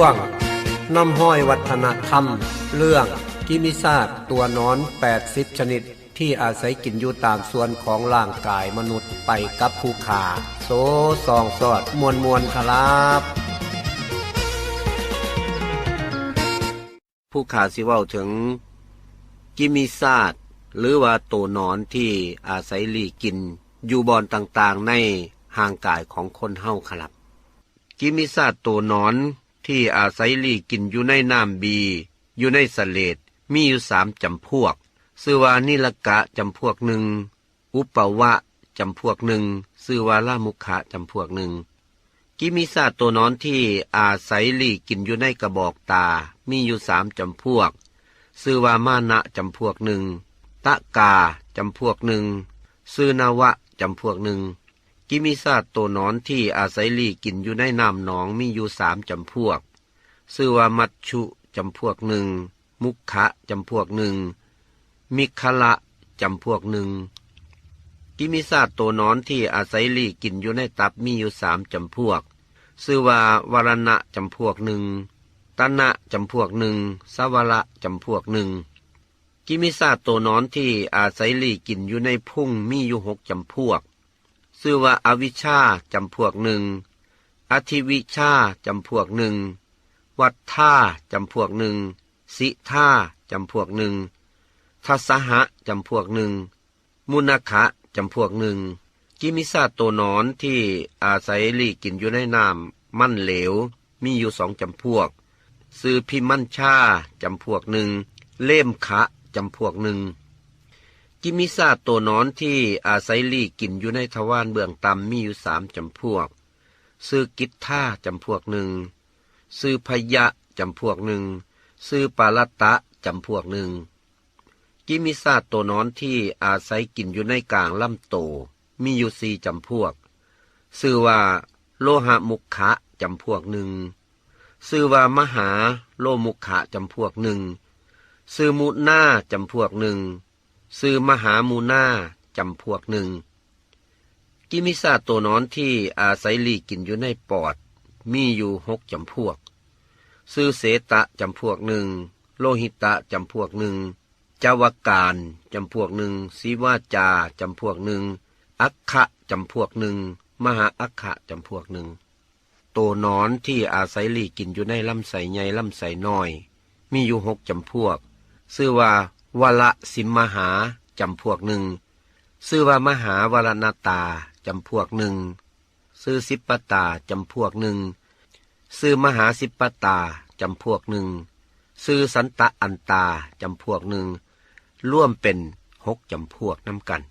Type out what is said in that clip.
ช่วงน้ำห้อยวัฒนธรรม เรื่องกิมิซาตตัวนอน 80 ชนิด ที่อาศัยกินอยู่ตามส่วนของร่างกายมนุษย์ไปกับภูขาโซซองสอดมวลมวลครับผู้ขาสิเว้าถึงกิมิซาตหรือว่าตัวนอนที่อาศัยหลีกิน อยู่บอนต่างๆในห่างกายของคนเฮาครับ กิมิซาตตัวนอน ที่อาศัยลีกินอยู่ในน้ำบี อยู่ในสเลดมีอยู่สามจำพวกชื่อว่านิลกะจำพวกหนึ่ง อุปวะจำพวกหนึ่งชื่อว่าลามุขะจำพวกหนึ่ง กิมิซาตัวนอนที่อาศัยลีกินอยู่ในกระบอกตา มีอยู่สามจำพวกชื่อว่ามานะจำพวกหนึ่ง ตะกาจำพวกหนึ่งซื่อนาวะจำพวกหนึ่ง กิมิซาตตัวนอนที่อาศัยลีกินอยู่ในน้ำหนองมีอยู่สามจำพวกชื่อว่ามัชชุจำพวกหนึ่ง มุขะจำพวกหนึ่ง มิคละจำพวกหนึ่ง กิมิซาตตัวนอนที่อาศัยลีกินอยู่ในตับมีอยู่สามจำพวกชื่อว่าวารณะจำพวกหนึ่งตนะจำพวกหนึ่งสวระจำพวกหนึ่ง กิมิซาตตัวนอนที่อาศัยลีกินอยู่ในพุ่งมีอยู่หกจำพวก ชื่อว่าอาวิชชาจำพวกหนึ่ง อธิวิชาจำพวกหนึ่ง วัฏท่าจำพวกหนึ่ง สิท่าจำพวกหนึ่งทัสหะจำพวกหนึ่ง มุนาคะจำพวกหนึ่ง กิมิซาตตัวนอนที่อาศัยลีกินอยู่ในน้ำมั่นเหลว มีอยู่สองจำพวก ซื้อพิมันชาจำพวกหนึ่ง เล่มขะจำพวกหนึ่ง กิมิซาตตัวนอนที่อาศัยลีกินอยู่ในทวารเบื้องต่ำมีอยู่สามจำพวก ซื้อกิทท่าจำพวกหนึ่ง ซื้อพยะจำพวกหนึ่ง ซื้อปาลตะจำพวกหนึ่ง กิมิซาตตัวนอนที่อาศัยกินอยู่ในกลางลำโต มีอยู่สี่จำพวกชื่อว่าโลหะมุขะจำพวกหนึ่งชื่อว่ามหาโลมุขะจำพวกหนึ่งชื่อมุนาจำพวกหนึ่ง ชื่อมหามูนาจำพวกหนึ่ง กิมิซาตตัวนอนที่อาศัยลีกินอยู่ในปอด มีอยู่หกจำพวกชื่อเสตะจำพวกหนึ่ง โลหิตะจำพวกหนึ่งจาวการจำพวกหนึ่งสีวาจาจำพวกหนึ่ง อัคคะจำพวกหนึ่ง มหาอัคคะจำพวกหนึ่งตัวนอนที่อาศัยลีกินอยู่ในลำไส้ใหญ่ลำไส้น้อย มีอยู่หกจำพวก ชื่อว่า วละสิมมหาจำพวกหนึ่งชื่อว่ามหาวรณตาจำพวกหนึ่งชื่อสิปปตาจำพวกหนึ่งชื่อมหาสิปปตาจำพวกหนึ่งชื่อสันตะอันตาจำพวกหนึ่งร่วมเป็นหกจำพวกน้ำกัน